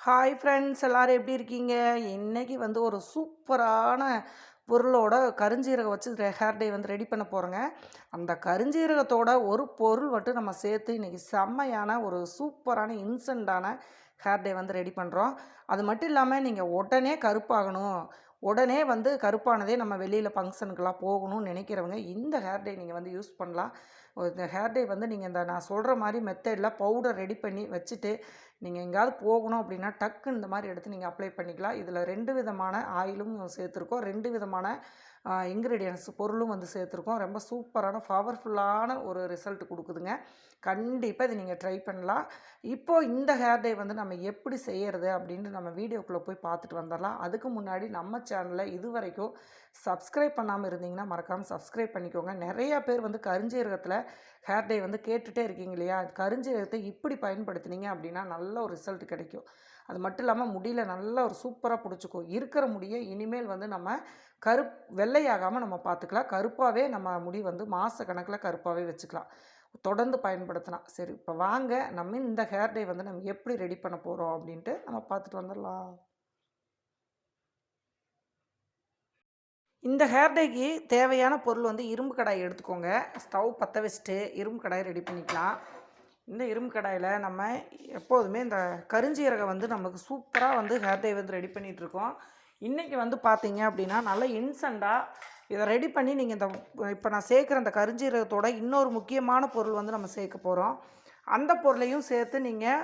Hi friends எல்லோரும் எப்படி இருக்கீங்க? இன்னைக்கு வந்து ஒரு சூப்பரான பொருளோட கருஞ்சீரகம் வச்சு ஹேர் டே வந்து ரெடி பண்ண போகிறோங்க அந்த கருஞ்சீரகத்தோட ஒரு பொருள் மட்டும் நம்ம சேர்த்து இன்றைக்கி செம்மையான ஒரு சூப்பரான இன்சென்டான ஹேர் டே வந்து ரெடி பண்ணுறோம் அது மட்டும் இல்லாமல் நீங்கள் உடனே கருப்பாகணும். உடனே வந்து கருப்பானதே நம்ம வெளியில் ஃபங்க்ஷனுக்கெல்லாம் போகணும்னு நினைக்கிறவங்க இந்த ஹேர் டே நீங்கள் வந்து யூஸ் பண்ணலாம். இந்த ஹேர் டே வந்து நீங்கள் இந்த நான் சொல்கிற மாதிரி மெத்தடில் பவுடர் ரெடி பண்ணி வச்சுட்டு நீங்கள் எங்கேயாவது போகணும் அப்படின்னா டக்குன்னு இந்த மாதிரி எடுத்து நீங்கள் அப்ளை பண்ணிக்கலாம். இதில் ரெண்டு விதமான ஆயிலும் சேர்த்துருக்கோம். ரெண்டு விதமான இன்க்ரீடியன்ஸ் பொருளும் வந்து சேர்த்துருக்கோம். ரொம்ப சூப்பரான பவர்ஃபுல்லான ஒரு ரிசல்ட் கொடுக்குதுங்க. கண்டிப்பாக இது நீங்கள் ட்ரை பண்ணலாம். இப்போது இந்த ஹேர் டே வந்து நம்ம எப்படி செய்கிறது அப்படின்ட்டு நம்ம வீடியோக்குள்ளே போய் பார்த்துட்டு வந்துடலாம். அதுக்கு முன்னாடி நம்ம சேனலை இது வரைக்கும் சப்ஸ்கிரைப் பண்ணாமல் இருந்தீங்கன்னா மறக்காமல் சப்ஸ்கிரைப் பண்ணிக்கோங்க. நிறையா பேர் வந்து கருஞ்சீரகத்தில் ஹேர் டே வந்து கேட்டுகிட்டே இருக்கீங்க இல்லையா? கருஞ்சீரகத்தை இப்படி பயன்படுத்தினீங்க அப்படின்னா நல்ல ஒரு ரிசல்ட் கிடைக்கும். அது மட்டும் இல்லாமல் முடியல நல்லா ஒரு சூப்பராக பிடிச்சிக்கும். இருக்கிற முடியை இனிமேல் வந்து நம்ம கருப் வெள்ளையாகாமல் நம்ம பார்த்துக்கலாம் கருப்பாகவே நம்ம முடி வந்து மாத கணக்கில் கருப்பாகவே வச்சுக்கலாம். தொடர்ந்து பயன்படுத்தலாம். சரி இப்போ வாங்க. நம்ம இந்த ஹேர் டே வந்து நம்ம எப்படி ரெடி பண்ண போகிறோம் அப்படின்ட்டு நம்ம பார்த்துட்டு வந்துடலாம். இந்த ஹேர் டேக்கு தேவையான பொருள் வந்து இரும்பு கடாய் எடுத்துக்கோங்க. ஸ்டவ் பற்ற வச்சுட்டு இரும்பு கடாயை ரெடி பண்ணிக்கலாம். இந்த இரும்பு கடாயில் நம்ம எப்போதுமே இந்த கருஞ்சீரகம் வந்து நமக்கு சூப்பராக வந்து ஹேர் டே வந்து ரெடி பண்ணிகிட்ருக்கோம் இன்றைக்கி வந்து பார்த்தீங்க அப்படின்னா நல்லா இன்சண்டாக இதை ரெடி பண்ணி நீங்கள் இந்த இப்போ நான் சேர்க்குற அந்த கருஞ்சீரகத்தோட இன்னொரு முக்கியமான பொருள் வந்து நம்ம சேர்க்க போகிறோம் அந்த பொருளையும் சேர்த்து நீங்கள்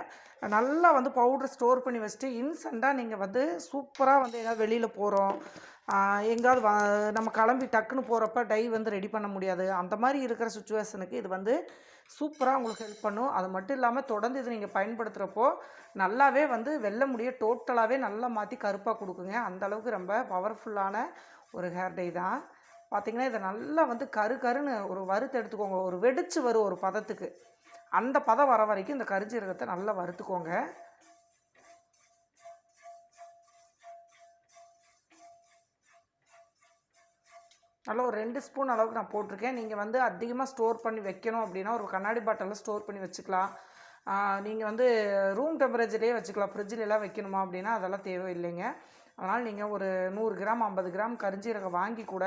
நல்லா வந்து பவுடர் ஸ்டோர் பண்ணி வச்சுட்டு இன்ஸ்டண்ட்டாக நீங்கள் வந்து சூப்பராக வந்து எதாவது வெளியில் போகிறோம் எங்கேயாவது வ நம்ம கிளம்பி டக்குன்னு போகிறப்ப டை வந்து ரெடி பண்ண முடியாது. அந்த மாதிரி இருக்கிற சுச்சுவேஷனுக்கு இது வந்து சூப்பராக உங்களுக்கு ஹெல்ப் பண்ணும். அது மட்டும் இல்லாமல் தொடர்ந்து இது நீங்கள் பயன்படுத்துகிறப்போ நல்லாவே வந்து வெள்ளை முடிய டோட்டலாகவே நல்லா மாற்றி கருப்பாக கொடுக்குங்க. அந்தளவுக்கு ரொம்ப பவர்ஃபுல்லான ஒரு ஹேர் டை தான். பார்த்திங்கன்னா இதை நல்லா வந்து கரு கருன்னு ஒரு வறுத்து எடுத்துக்கோங்க. ஒரு வெடிச்சு வரும் ஒரு பதத்துக்கு. அந்த பதம் வர வரைக்கும் இந்த கருஞ்சீரகத்தை நல்லா வறுத்துக்கோங்க. நல்லா ஒரு ரெண்டு ஸ்பூன் அளவுக்கு நான் போட்டிருக்கேன். நீங்கள் வந்து அதிகமாக ஸ்டோர் பண்ணி வைக்கணும் அப்படின்னா ஒரு கண்ணாடி பாட்டிலில் ஸ்டோர் பண்ணி வச்சுக்கலாம். நீங்கள் வந்து ரூம் டெம்பரேச்சர்லேயே வச்சுக்கலாம். ஃப்ரிட்ஜிலலாம் வைக்கணுமா அப்படின்னா அதெல்லாம் தேவையில்லைங்க. அதனால் நீங்கள் ஒரு நூறு கிராம் ஐம்பது கிராம் கரிஞ்சீரகம் வாங்கி கூட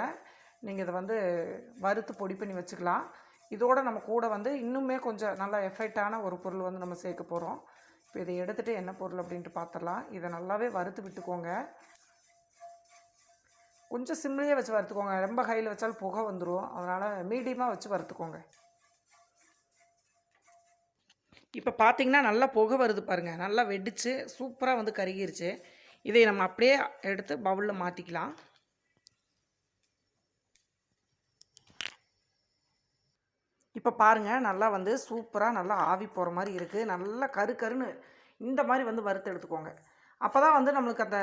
நீங்கள் இதை வந்து வறுத்து பொடி பண்ணி வச்சுக்கலாம். இதோட நம்ம கூட வந்து இன்னுமே கொஞ்சம் நல்லா எஃபெக்டான ஒரு பொருள் வந்து நம்ம சேர்க்க போகிறோம் இப்போ இதை எடுத்துகிட்டு என்ன பொருள் அப்படின்ட்டு பார்த்துடலாம் இதை நல்லாவே வறுத்து விட்டுக்கோங்க. கொஞ்சம் சிம்லேயே வச்சு வறுத்துக்கோங்க. ரொம்ப ஹையில் வச்சாலும் புகை வந்துடும் அதனால் மீடியமாக வச்சு வறுத்துக்கோங்க. இப்போ பார்த்தீங்கன்னா நல்லா புகை வருது பாருங்கள் நல்லா வெடித்து சூப்பராக வந்து கருகிருச்சு. இதை நம்ம அப்படியே எடுத்து பவுலில் மாற்றிக்கலாம் இப்போ பாருங்கள் நல்லா வந்து சூப்பராக நல்லா ஆவி போகிற மாதிரி இருக்குது நல்லா கரு கருன்னு இந்த மாதிரி வந்து வறுத்து எடுத்துக்கோங்க. அப்போ தான் வந்து நம்மளுக்கு அந்த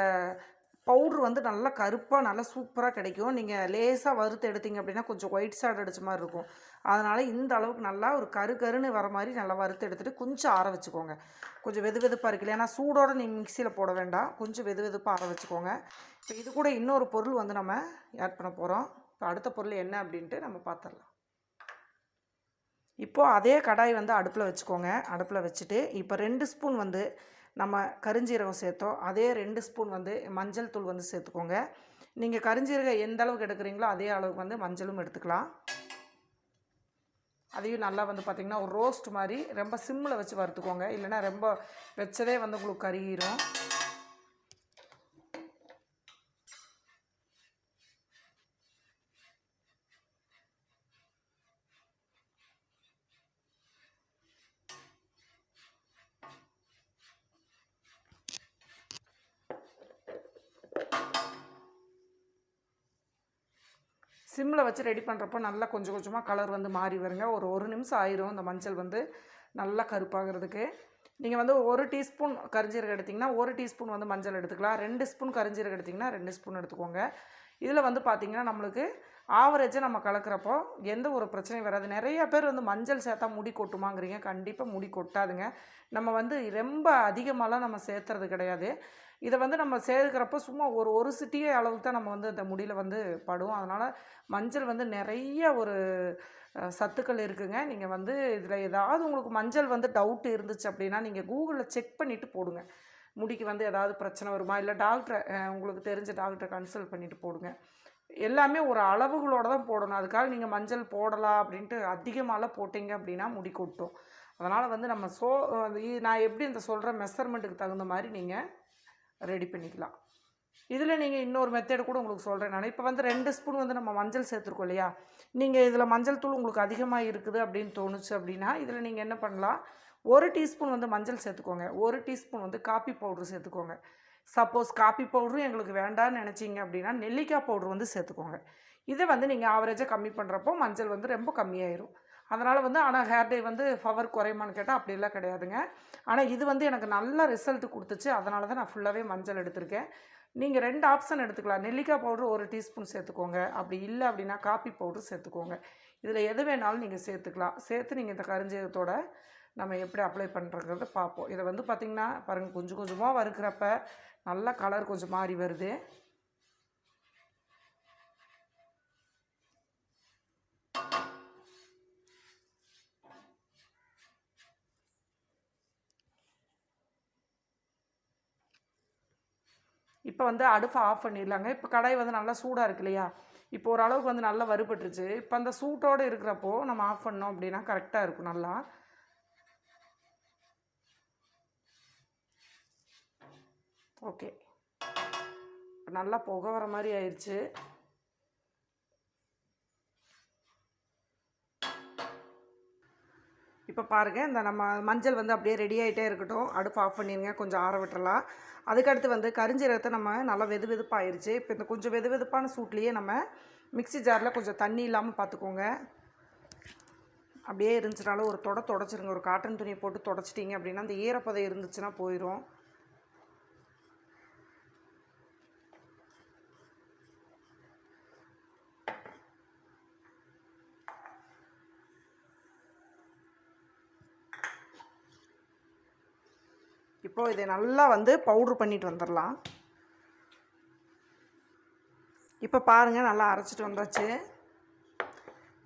பவுட்ரு வந்து நல்லா கருப்பாக நல்லா சூப்பராக கிடைக்கும். நீங்கள் லேசாக வறுத்து எடுத்தீங்க அப்படின்னா கொஞ்சம் ஒயிட் சாட் அடித்த மாதிரி இருக்கும். அதனால் இந்த அளவுக்கு நல்லா ஒரு கரு கருன்னு வர மாதிரி நல்லா வறுத்து எடுத்துகிட்டு கொஞ்சம் ஆற வச்சுக்கோங்க. கொஞ்சம் வெது வெதுப்பாக இருக்குல்ல ஏன்னா சூடோடு நீங்கள் மிக்சியில் போட வேண்டாம். கொஞ்சம் வெது வெதுப்பாக ஆற வச்சுக்கோங்க. இப்போ இது கூட இன்னொரு பொருள் வந்து நம்ம ஆட் பண்ண போகிறோம் இப்போ அடுத்த பொருள் என்ன அப்படின்ட்டு நம்ம பார்த்துடலாம் இப்போது அதே கடாய் வந்து அடுப்பில் வச்சுக்கோங்க. அடுப்பில் வச்சுட்டு இப்போ ரெண்டு ஸ்பூன் வந்து நம்ம கருஞ்சீரகம் சேர்த்தோம். அதே ரெண்டு ஸ்பூன் வந்து மஞ்சள் தூள் வந்து சேர்த்துக்கோங்க. நீங்கள் கருஞ்சீரகம் எந்த அளவுக்கு எடுக்கிறீங்களோ அதே அளவுக்கு வந்து மஞ்சளும் எடுத்துக்கலாம். அதையும் நல்லா வந்து பார்த்திங்கன்னா ஒரு ரோஸ்ட் மாதிரி ரொம்ப சிம்மில் வச்சு வறுத்துக்கோங்க. இல்லைன்னா ரொம்ப வச்சதே வந்து உங்களுக்கு கருகிரும். சிம்மில் வச்சு ரெடி பண்ணுறப்போ நல்லா கொஞ்சம் கொஞ்சமாக கலர் வந்து மாறி வருங்க. ஒரு ஒரு நிமிஷம் ஆயிரும் இந்த மஞ்சள் வந்து நல்லா கருப்பாகிறதுக்கு. நீங்கள் வந்து ஒரு டீஸ்பூன் கரிஞ்சீரகம் எடுத்திங்கன்னா ஒரு டீஸ்பூன் வந்து மஞ்சள் எடுத்துக்கலாம். ரெண்டு ஸ்பூன் கரிஞ்சீரகம் எடுத்திங்கன்னா ரெண்டு ஸ்பூன் எடுத்துக்கோங்க. இதில் வந்து பார்த்திங்கன்னா நம்மளுக்கு ஆவரேஜாக நம்ம கலக்கிறப்போ எந்த ஒரு பிரச்சனையும் வராது. நிறைய பேர் வந்து மஞ்சள் சேர்த்தா முடி கொட்டுமாங்கிறீங்க. கண்டிப்பாக முடி கொட்டாதுங்க. நம்ம வந்து ரொம்ப அதிகமாகலாம் நம்ம சேர்த்துறது கிடையாது. இதை வந்து நம்ம சேர்க்கிறப்போ சும்மா ஒரு ஒரு சிட்டியே அளவுக்கு தான் நம்ம வந்து இந்த முடியில் வந்து படும் அதனால் மஞ்சள் வந்து நிறைய ஒரு சத்துக்கள் இருக்குங்க. நீங்கள் வந்து இதில் ஏதாவது உங்களுக்கு மஞ்சள் வந்து டவுட் இருந்துச்சு அப்படின்னா நீங்கள் கூகுளில் செக் பண்ணிவிட்டு போடுங்க. முடிக்கு வந்து ஏதாவது பிரச்சனை வருமா? இல்லை டாக்டரை உங்களுக்கு தெரிஞ்ச டாக்டரை கன்சல்ட் பண்ணிவிட்டு போடுங்க. எல்லாமே ஒரு அளவுகளோடு தான் போடணும். அதுக்காக நீங்கள் மஞ்சள் போடலாம் அப்படின்ட்டு அதிகமாகலாம் போட்டிங்க அப்படின்னா முடி கொட்டும். அதனால் வந்து நம்ம சோ நான் எப்படி இந்த சொல்கிற மெஷர்மெண்ட்டுக்கு தகுந்த மாதிரி நீங்கள் ரெடி பண்ணிக்கலாம். இதில் நீங்கள் இன்னொரு மெத்தேடு கூட உங்களுக்கு சொல்கிறேன் நான். இப்போ வந்து ரெண்டு ஸ்பூன் வந்து நம்ம மஞ்சள் சேர்த்துருக்கோம் இல்லையா? நீங்கள் இதில் மஞ்சள் தூள் உங்களுக்கு அதிகமாக இருக்குது அப்படின்னு தோணுச்சு அப்படின்னா இதில் நீங்கள் என்ன பண்ணலாம்? ஒரு டீஸ்பூன் வந்து மஞ்சள் சேர்த்துக்கோங்க. ஒரு டீஸ்பூன் வந்து காப்பி பவுட்ரு சேர்த்துக்கோங்க. சப்போஸ் காப்பி பவுடரும் எங்களுக்கு வேண்டாம்னு நினச்சிங்க அப்படின்னா நெல்லிக்காய் பவுட்ரு வந்து சேர்த்துக்கோங்க. இதை வந்து நீங்கள் ஆவரேஜாக கம்மி பண்ணுறப்போ மஞ்சள் வந்து ரொம்ப கம்மியாயிரும். அதனால் வந்து ஆனால் ஹேர் டே வந்து பவர் குறையுமான்னு கேட்டால் அப்படிலாம் கிடையாதுங்க. ஆனால் இது வந்து எனக்கு நல்ல ரிசல்ட் கொடுத்துச்சு. அதனால தான் நான் ஃபுல்லாகவே மஞ்சள் எடுத்திருக்கேன். நீங்கள் ரெண்டு ஆப்ஷன் எடுத்துக்கலாம். நெல்லிக்காய் பவுடர் ஒரு டீஸ்பூன் சேர்த்துக்கோங்க. அப்படி இல்லை அப்படின்னா காப்பி பவுடர் சேர்த்துக்கோங்க. இதில் எது வேணாலும் நீங்கள் சேர்த்துக்கலாம். சேர்த்து நீங்கள் இந்த கரிஞ்சீரகத்தோட நம்ம எப்படி அப்ளை பண்ணுறங்கிறத பார்ப்போம். இதை வந்து பார்த்திங்கன்னா பாருங்கள் கொஞ்சம் கொஞ்சமாக வறுக்கிறப்ப நல்லா கலர் கொஞ்சம் மாறி வருது. இப்போ வந்து அடுப்பை ஆஃப் பண்ணிடலாங்க. இப்போ கடாய் வந்து நல்லா சூடாக இருக்கு இல்லையா? இப்போ ஓரளவுக்கு வந்து நல்லா வறுபட்டுருச்சு. இப்போ அந்த சூட்டோடு இருக்கிறப்போ நம்ம ஆஃப் பண்ணோம் அப்படின்னா கரெக்டாக இருக்கும் நல்லா. ஓகே நல்லா புகை வர மாதிரி ஆயிடுச்சு இப்போ பாருங்கள் இந்த நம்ம மஞ்சள் வந்து அப்படியே ரெடி ஆகிட்டே இருக்கட்டும். அடுப்பு ஆஃப் பண்ணிடுங்க கொஞ்சம் ஆற விட்டுறலாம். அதுக்கடுத்து வந்து கரிஞ்சீரகத்தை நம்ம நல்லா வெது வெதுப்பாகிருச்சு இப்போ இந்த கொஞ்சம் வெது வெதுப்பான சூட்லேயே நம்ம மிக்ஸி ஜாரில் கொஞ்சம் தண்ணி இல்லாமல் பார்த்துக்கோங்க. அப்படியே இருந்துச்சுனாலும் ஒரு தொடை தொடச்சிருங்க. ஒரு காட்டன் துணியை போட்டு தொடச்சிட்டிங்க அப்படின்னா அந்த ஈரப்பதம் இருந்துச்சுன்னா போயிடும் இப்போ இதை நல்லா வந்து பவுட்ரு பண்ணிட்டு வந்துடலாம். இப்போ பாருங்கள் நல்லா அரைச்சிட்டு வந்தாச்சு.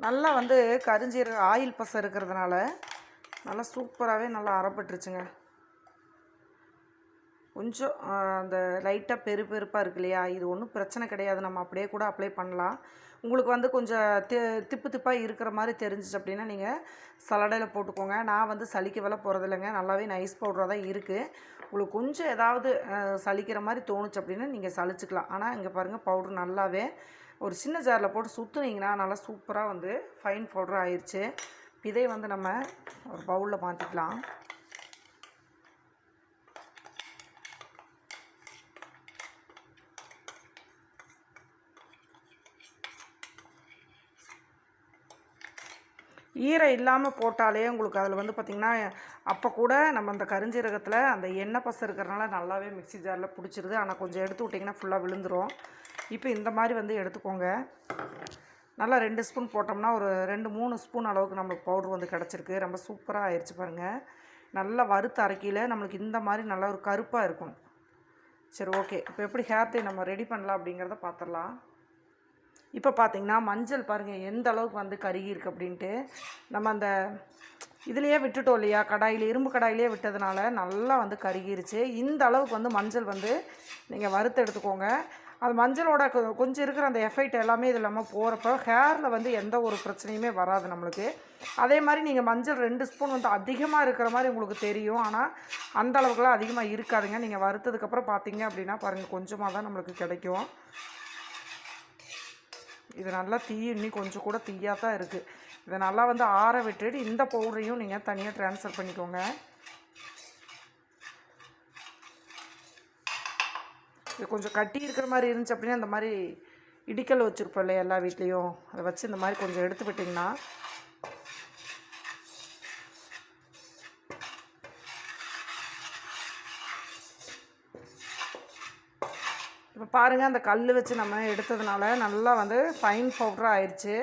நல்லா வந்து கரிஞ்சீரக ஆயில் பசை இருக்கிறதுனால நல்லா சூப்பராகவே நல்லா அரைப்பட்டுருச்சுங்க. கொஞ்சம் அந்த லைட்டாக பெரு பெருப்பாக இருக்கு இல்லையா? இது ஒன்றும் பிரச்சனை கிடையாது. நம்ம அப்படியே கூட அப்ளை பண்ணலாம். உங்களுக்கு வந்து கொஞ்சம் தி திப்பு திப்பாக இருக்கிற மாதிரி தெரிஞ்சிச்சு அப்படின்னா நீங்கள் சலடையில் போட்டுக்கோங்க. நான் வந்து சலிக்க வேலை போகிறதில்லைங்க நல்லாவே நைஸ் பவுடராக தான் இருக்குது உங்களுக்கு கொஞ்சம் ஏதாவது சளிக்கிற சலிக்கிற மாதிரி தோணுச்சு அப்படின்னா நீங்கள் சளிச்சிக்கலாம். ஆனால் இங்கே பாருங்கள் பவுட்ரு நல்லாவே ஒரு சின்ன ஜாரில் போட்டு சுற்றுனீங்கன்னா நல்லா சூப்பராக வந்து ஃபைன் பவுடர் ஆயிடுச்சு இதை வந்து நம்ம ஒரு பவுலில் மாற்றிக்கலாம் ஈரம் இல்லாமல் போட்டாலே உங்களுக்கு அதில் வந்து பார்த்திங்கன்னா அப்போ கூட நம்ம அந்த கரிஞ்சீரகத்தில் அந்த எண்ணெய் பசை இருக்கிறனால நல்லாவே மிக்ஸி ஜாரில் பிடிச்சிருது. ஆனால் கொஞ்சம் எடுத்து விட்டிங்கன்னா ஃபுல்லாக விழுந்துரும். இப்போ இந்த மாதிரி வந்து எடுத்துக்கோங்க. நல்லா ரெண்டு ஸ்பூன் போட்டோம்னா ஒரு ரெண்டு மூணு ஸ்பூன் அளவுக்கு நம்மளுக்கு பவுடர் வந்து கிடச்சிருக்கு. ரொம்ப சூப்பராக ஆயிடுச்சு பாருங்கள் நல்லா வறுத்து அரைக்கையில் நம்மளுக்கு இந்த மாதிரி நல்லா ஒரு கருப்பாக இருக்கணும் சரி ஓகே இப்போ எப்படி ஹேர் டை நம்ம ரெடி பண்ணலாம் அப்படிங்கிறத பார்த்துடலாம் இப்போ பார்த்தீங்கன்னா மஞ்சள் பாருங்கள் எந்த அளவுக்கு வந்து கருகி இருக்கு அப்படின்ட்டு. நம்ம அந்த இதுலேயே விட்டுட்டோம் இல்லையா? கடாயில் இரும்பு கடாயிலே விட்டதுனால நல்லா வந்து கருகிருச்சு. இந்த அளவுக்கு வந்து மஞ்சள் வந்து நீங்கள் வறுத்து எடுத்துக்கோங்க. அது மஞ்சளோட கொஞ்சம் இருக்கிற அந்த எஃபெக்ட் எல்லாமே இது இல்லாமல் போகிறப்ப ஹேரில் வந்து எந்த ஒரு பிரச்சனையுமே வராது நம்மளுக்கு. அதே மாதிரி நீங்கள் மஞ்சள் ரெண்டு ஸ்பூன் வந்து அதிகமாக இருக்கிற மாதிரி உங்களுக்கு தெரியும். ஆனால் அந்த அளவுக்குலாம் அதிகமாக இருக்காதுங்க. நீங்கள் வறுத்ததுக்கப்புறம் பார்த்தீங்க அப்படின்னா பாருங்கள் கொஞ்சமாக தான் நம்மளுக்கு கிடைக்கும். இது நல்லா தீ இன்னி கொஞ்சம் கூட தீயாக தான் இருக்குது இதை நல்லா வந்து ஆற விட்டுட்டு இந்த பவுடரையும் நீங்கள் தனியாக ட்ரான்ஸ்ஃபர் பண்ணிக்கோங்க. இது கொஞ்சம் கட்டி இருக்கிற மாதிரி இருந்துச்சு அப்படின்னா இந்த மாதிரி இடிக்கல் வச்சுருப்போம் இல்லையா எல்லா வீட்லேயும். அதை வச்சு இந்த மாதிரி கொஞ்சம் எடுத்து விட்டிங்கன்னா பாருங்கள் அந்த கல் வச்சு நம்ம எடுத்ததுனால நல்லா வந்து ஃபைன் பவுடராக ஆயிடுச்சு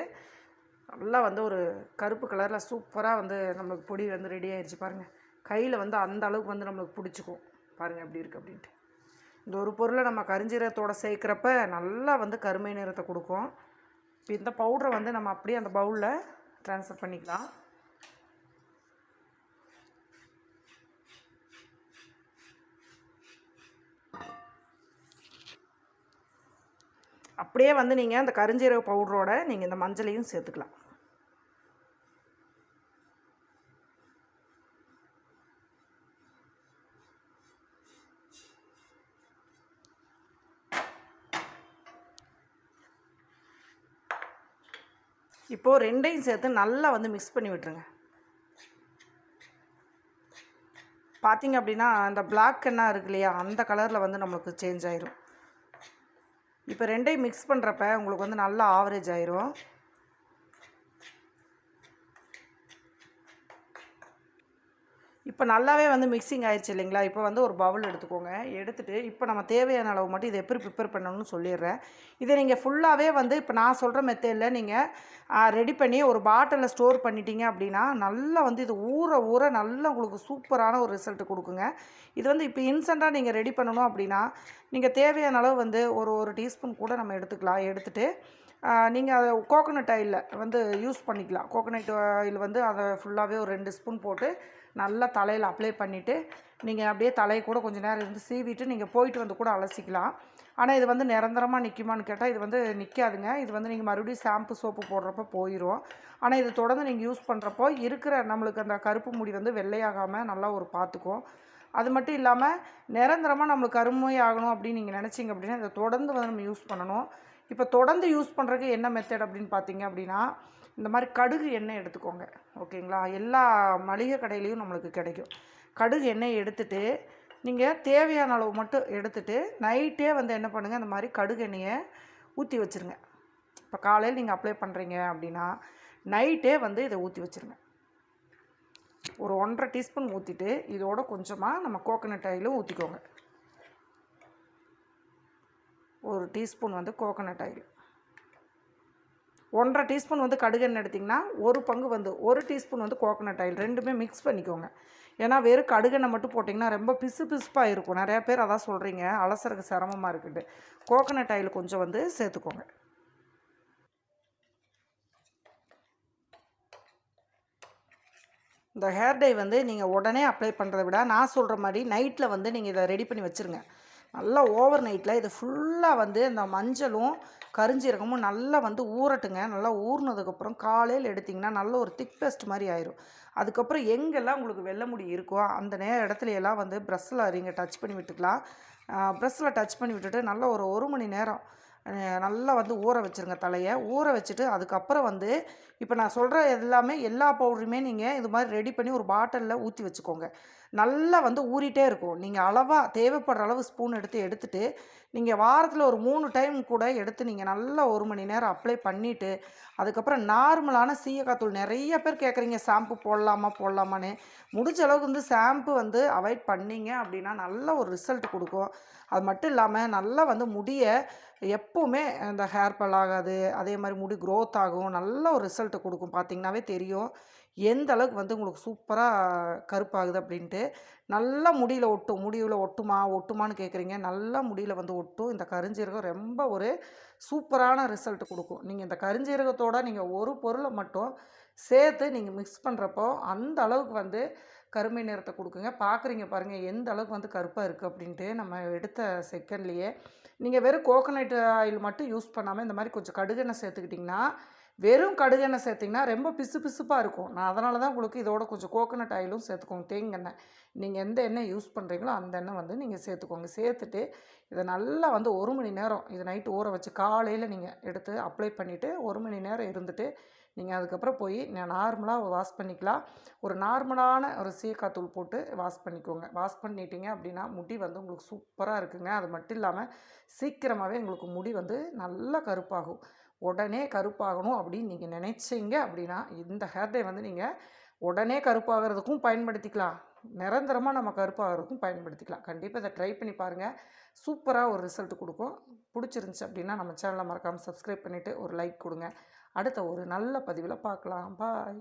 நல்லா வந்து ஒரு கருப்பு கலரில் சூப்பராக வந்து நம்மளுக்கு பொடி வந்து ரெடி ஆயிடுச்சு பாருங்கள் கையில் வந்து அந்த அளவுக்கு வந்து நம்மளுக்கு பிடிச்சிக்கும். பாருங்கள் எப்படி இருக்குது அப்படின்ட்டு. இந்த ஒரு பொருளை நம்ம கரிஞ்சீரத்தோடு சேர்க்குறப்ப நல்லா வந்து கருமை நிறத்தை கொடுக்கும். இப்போ இந்த பவுடரை வந்து நம்ம அப்படியே அந்த பவுலில் ட்ரான்ஸ்ஃபர் பண்ணிக்கலாம். அப்படியே வந்து நீங்கள் அந்த கருஞ்சீரக பவுடரோட நீங்கள் இந்த மஞ்சளையும் சேர்த்துக்கலாம். இப்போது ரெண்டையும் சேர்த்து நல்லா வந்து மிக்ஸ் பண்ணி விட்டுருங்க. பார்த்தீங்க அப்படின்னா அந்த பிளாக் என்ன இருக்கு இல்லையா அந்த கலரில் வந்து நம்மளுக்கு சேஞ்ச் ஆயிரும். இப்போ ரெண்டையும் மிக்ஸ் பண்ணுறப்ப உங்களுக்கு வந்து நல்லா ஆவரேஜ் ஆயிரும். இப்போ நல்லாவே வந்து மிக்சிங் ஆயிடுச்சு இல்லைங்களா? இப்போ வந்து ஒரு பவுல் எடுத்துக்கோங்க. எடுத்துகிட்டு இப்போ நம்ம தேவையான அளவு மட்டும் இதை எப்படி ப்ரிப்பேர் பண்ணணும்னு சொல்லிடுறேன். இதை நீங்கள் ஃபுல்லாகவே வந்து இப்போ நான் சொல்கிற மெத்தேடில் நீங்கள் ரெடி பண்ணி ஒரு பாட்டிலில் ஸ்டோர் பண்ணிட்டீங்க அப்படின்னா நல்லா வந்து இது ஊற ஊற நல்லா உங்களுக்கு சூப்பரான ஒரு ரிசல்ட் கொடுக்குங்க. இது வந்து இப்போ இன்ஸ்டண்ட்டாக நீங்கள் ரெடி பண்ணணும் அப்படின்னா நீங்கள் தேவையான அளவு வந்து ஒரு ஒரு டீஸ்பூன் கூட நம்ம எடுத்துக்கலாம். எடுத்துகிட்டு நீங்கள் அதை கோகோனட் ஆயிலில் வந்து யூஸ் பண்ணிக்கலாம். கோகோனட் ஆயில் வந்து அதை ஃபுல்லாகவே ஒரு ரெண்டு ஸ்பூன் போட்டு நல்லா தலையில் அப்ளை பண்ணிவிட்டு நீங்கள் அப்படியே தலையை கூட கொஞ்சம் நேரம் இருந்து சீவிட்டு நீங்கள் போயிட்டு வந்து கூட அலசிக்கலாம். ஆனால் இது வந்து நிரந்தரமாக நிற்குமான்னு கேட்டால் இது வந்து நிற்காதுங்க இது வந்து நீங்கள் மறுபடியும் ஷாம்பு சோப்பு போடுறப்ப போயிடும் ஆனால் இது தொடர்ந்து நீங்கள் யூஸ் பண்ணுறப்போ இருக்கிற நம்மளுக்கு அந்த கருப்பு முடி வந்து வெள்ளையாகாமல் நல்லா ஒரு பார்த்துக்கும் அது மட்டும் இல்லாமல் நிரந்தரமாக நம்மளுக்கு கருமை ஆகணும் அப்படின்னு நீங்கள் நினச்சிங்க அப்படின்னா இதை தொடர்ந்து வந்து நம்ம யூஸ் பண்ணணும். இப்போ தொடர்ந்து யூஸ் பண்ணுறதுக்கு என்ன மெத்தட் அப்படின்னு பார்த்தீங்க அப்படின்னா இந்த மாதிரி கடுகு எண்ணெய் எடுத்துக்கோங்க. ஓகேங்களா? எல்லா மளிகை கடையிலையும் நம்மளுக்கு கிடைக்கும். கடுகு எண்ணெய் எடுத்துட்டு நீங்கள் தேவையான அளவு மட்டும் எடுத்துகிட்டு நைட்டே வந்து என்ன பண்ணுங்கள் இந்த மாதிரி கடுகு எண்ணெயை ஊற்றி வச்சுருங்க. இப்போ காலையில் நீங்கள் அப்ளை பண்ணுறீங்க அப்படின்னா நைட்டே வந்து இதை ஊற்றி வச்சுருங்க. ஒரு ஒன்றரை டீஸ்பூன் ஊற்றிட்டு இதோட கொஞ்சமாக நம்ம கோகனட் ஆயிலும் ஊற்றிக்கோங்க ஒரு டீஸ்பூன் வந்து கோகனட் ஆயில் ஒன்றரை டீஸ்பூன் வந்து கடுகெண்ணெய் எடுத்திங்கன்னா ஒரு பங்கு வந்து ஒரு டீஸ்பூன் வந்து கோகனட் ஆயில் ரெண்டுமே மிக்ஸ் பண்ணிக்கோங்க. ஏன்னா வெறும் கடுகெண்ணெய் மட்டும் போட்டிங்கன்னா ரொம்ப பிசு பிசுப்பாக இருக்கும். நிறையா பேர் அதான் சொல்கிறீங்க அலசருக்கு சிரமமாக இருக்குது கோகனட் ஆயில் கொஞ்சம் வந்து சேர்த்துக்கோங்க. இந்த ஹேர் டை வந்து நீங்கள் உடனே அப்ளை பண்ணுறத விட நான் சொல்கிற மாதிரி நைட்டில் வந்து நீங்கள் இதை ரெடி பண்ணி வச்சுருங்க. நல்லா ஓவர் நைட்டில் இது ஃபுல்லாக வந்து இந்த மஞ்சளும் கருஞ்சீரகமும் நல்லா வந்து ஊறட்டுங்க. நல்லா ஊறினதுக்கப்புறம் காலையில் எடுத்திங்கன்னா நல்ல ஒரு திக் பேஸ்ட் மாதிரி ஆயிரும். அதுக்கப்புறம் எங்கெல்லாம் உங்களுக்கு வெள்ளை முடி இருக்கோ அந்த நேர இடத்துல எல்லாம் வந்து ப்ரெஷ்ஷில் நீங்கள் டச் பண்ணி விட்டுக்கலாம். ப்ரெஷ்ஷில் டச் பண்ணி விட்டுட்டு நல்லா ஒரு ஒரு மணி நேரம் நல்லா வந்து ஊற வச்சுருங்க தலையை. ஊற வச்சுட்டு அதுக்கப்புறம் வந்து இப்போ நான் சொல்கிற எல்லாமே எல்லா பவுடருமே நீங்கள் இது மாதிரி ரெடி பண்ணி ஒரு பாட்டிலில் ஊற்றி வச்சுக்கோங்க. நல்லா வந்து ஊறிட்டே இருக்கும். நீங்கள் அளவாக தேவைப்படுற அளவு ஸ்பூன் எடுத்து எடுத்துகிட்டு நீங்கள் வாரத்தில் ஒரு மூணு டைம் கூட எடுத்து நீங்கள் நல்லா ஒரு மணி நேரம் அப்ளை பண்ணிவிட்டு அதுக்கப்புறம் நார்மலான சீயக்காத்தூள் நிறைய பேர் கேட்குறீங்க ஷாம்பு போடலாமா போடலாமான்னு. முடிஞ்ச அளவுக்கு வந்து ஷாம்பு வந்து அவாய்ட் பண்ணிங்க அப்படின்னா நல்ல ஒரு ரிசல்ட் கொடுக்கும். அது மட்டும் இல்லாமல் நல்லா வந்து முடியை எப்போவுமே இந்த ஹேர் பல் ஆகாது அதே மாதிரி முடி க்ரோத் ஆகும். நல்ல ஒரு ரிசல்ட்டு கொடுக்கும். பார்த்திங்கனாவே தெரியும். எந்த அளவுக்கு வந்து உங்களுக்கு சூப்பராக கருப்பாகுது அப்படின்ட்டு நல்லா முடியில் ஒட்டும் முடிவில் ஒட்டுமா ஒட்டுமான்னு கேட்குறீங்க. நல்லா முடியில் வந்து ஒட்டும். இந்த கருஞ்சீரகம் ரொம்ப ஒரு சூப்பரான ரிசல்ட் கொடுக்கும். நீங்கள் இந்த கருஞ்சீரகத்தோட நீங்கள் ஒரு பொருளை மட்டும் சேர்த்து நீங்கள் மிக்ஸ் பண்ணுறப்போ அந்த அளவுக்கு வந்து கருமை நிறத்தை கொடுக்குங்க. பார்க்குறீங்க பாருங்கள் எந்த அளவுக்கு வந்து கருப்பாக இருக்குது அப்படின்ட்டு நம்ம எடுத்த செகண்ட்லேயே நீங்கள் வெறும் கோகோனட் ஆயில் மட்டும் யூஸ் பண்ணாமல் இந்த மாதிரி கொஞ்சம் கடுகெண்ணெய் சேர்த்துக்கிட்டிங்கன்னா வெறும் கடுகெண்ணெய் சேர்த்திங்கன்னா ரொம்ப பிசு பிசுப்பாக இருக்கும். நான் அதனால தான் உங்களுக்கு இதோட கொஞ்சம் கோகோனட் ஆயிலும் சேர்த்துக்கோங்க. தேங்கெண்ணெய் நீங்கள் எந்த எண்ணெய் யூஸ் பண்ணுறீங்களோ அந்த எண்ணெய் வந்து நீங்கள் சேர்த்துக்கோங்க. சேர்த்துட்டு இதை நல்லா வந்து ஒரு மணி நேரம் இது நைட்டு ஊற வச்சு காலையில் நீங்கள் எடுத்து அப்ளை பண்ணிவிட்டு ஒரு மணி நேரம் இருந்துட்டு நீங்கள் அதுக்கப்புறம் போய் நார்மலாக வாஷ் பண்ணிக்கலாம். ஒரு நார்மலான ஒரு சீக்காத்தூள் போட்டு வாஷ் பண்ணிக்கோங்க. வாஷ் பண்ணிட்டீங்க அப்படின்னா முடி வந்து உங்களுக்கு சூப்பராக இருக்குங்க. அது மட்டும் இல்லாமல் சீக்கிரமாகவே உங்களுக்கு முடி வந்து நல்லா கருப்பாகும். உடனே கருப்பாகணும் அப்படின்னு நீங்கள் நினைச்சிங்க அப்படின்னா இந்த ஹேர் டே வந்து நீங்கள் உடனே கருப்பாகிறதுக்கும் பயன்படுத்திக்கலாம். நிரந்தரமாக நம்ம கருப்பாகிறதுக்கும் பயன்படுத்திக்கலாம். கண்டிப்பாக இதை ட்ரை பண்ணி பாருங்கள் சூப்பராக ஒரு ரிசல்ட் கொடுக்கும். பிடிச்சிருந்துச்சி அப்படின்னா நம்ம சேனலை மறக்காமல் சப்ஸ்கிரைப் பண்ணிவிட்டு ஒரு லைக் கொடுங்க. அடுத்த ஒரு நல்ல பதிவில் பார்க்கலாம். பாய்